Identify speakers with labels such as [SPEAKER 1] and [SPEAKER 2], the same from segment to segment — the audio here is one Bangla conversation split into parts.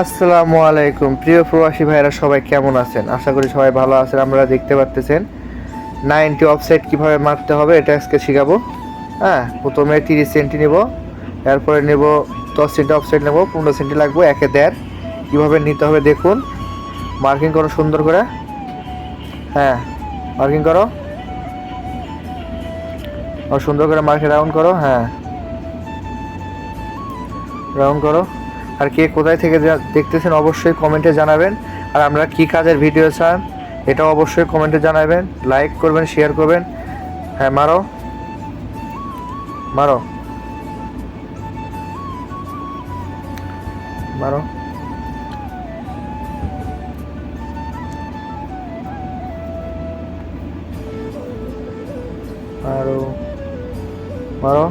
[SPEAKER 1] আসসালামু আলাইকুম। প্রিয় প্রবাসী ভাইরা সবাই কেমন আছেন? আশা করি সবাই ভালো আছেন। আমরা দেখতে পাচ্তেছেন নাইনটি অফসাইড কীভাবে মারতে হবে, এটা আজকে শেখাবো। হ্যাঁ প্রথমে তিরিশ সেন্টি নেব, এরপরে নেব দশ সেন্টি অফসাইড নেব, পনেরো সেন্টি লাগবে, একে দেড়। কীভাবে নিতে হবে দেখুন। মার্কিং করো সুন্দর করে। হ্যাঁ মার্কিং করো। সুন্দর করে মার্কে রাউন্ড করো হ্যাঁ। রাউন্ড করো। আর কে কোথায় থেকে দেখতেছেন অবশ্যই কমেন্টে জানাবেন। আর আমরা কি কাজের ভিডিও চান, এটাও অবশ্যই কমেন্টে জানাবেন। লাইক করবেন, শেয়ার করবেন। হ্যাঁ মারো। মারো। মারো। মারো। মারো।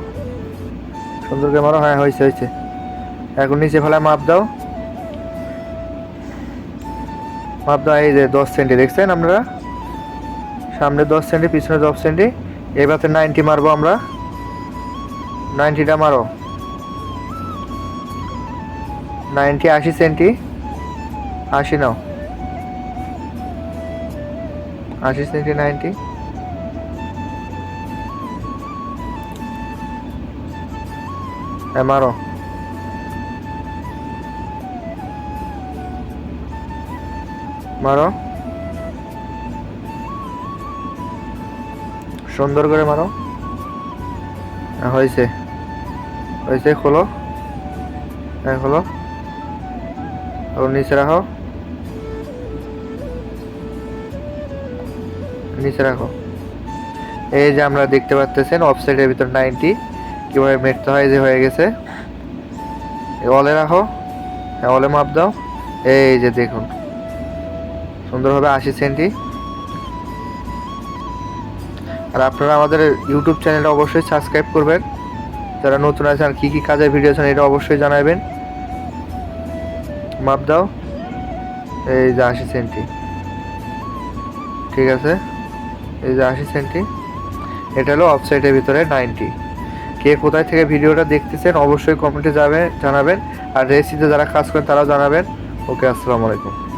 [SPEAKER 1] সুন্দর মারো। হ্যাঁ হয়েছে হয়েছে। এখন নিচে ফেলায় মাপ দাও। মাপ দাও এই যে দশ সেন্টি, দেখছেন আপনারা? সামনে দশ সেন্টি, পিছনে দশ সেন্টি। এবারে নাইনটি মারবো আমরা। নাইনটিটা মারো। নাইনটি, আশি সেন্টি। আশি নাও। আশি সেন্টি, নাইনটি। হ্যাঁ মারো। মারো। সুন্দর করে মারো। হ্যাঁ, হয়েছে। হয়েছে খোলো। হ্যাঁ খোলো। ও নিচে রাখো। নিচে রাখো। এই যে আমরা দেখতে পাচ্তেছেন অফসাইডের ভিতর নাইনটি কীভাবে মেটতে হয় যে হয়ে গেছে। অলে রাখো। হ্যাঁ অলে মাপ দাও। এই যে দেখুন। সুন্দরভাবে আশি সেন্টি। আর আপনারা আমাদের ইউটিউব চ্যানেলটা অবশ্যই সাবস্ক্রাইব করবেন। যারা নতুন আছেন কী কী কাজের ভিডিও আছেন, এটা অবশ্যই জানাবেন। মাপ দাও। এই যে আশি সেন্টি। ঠিক আছে? এই যে আশি সেন্টি। এটা হলো অফসাইডের ভিতরে নাইনটি কে কোথায় থেকে ভিডিওটা দেখতেছেন, অবশ্যই কমেন্টে যাবে, জানাবেন। আর রেসিতে যারা কাজ করেন, তারাও জানাবেন। ওকে, আসসালামু আলাইকুম।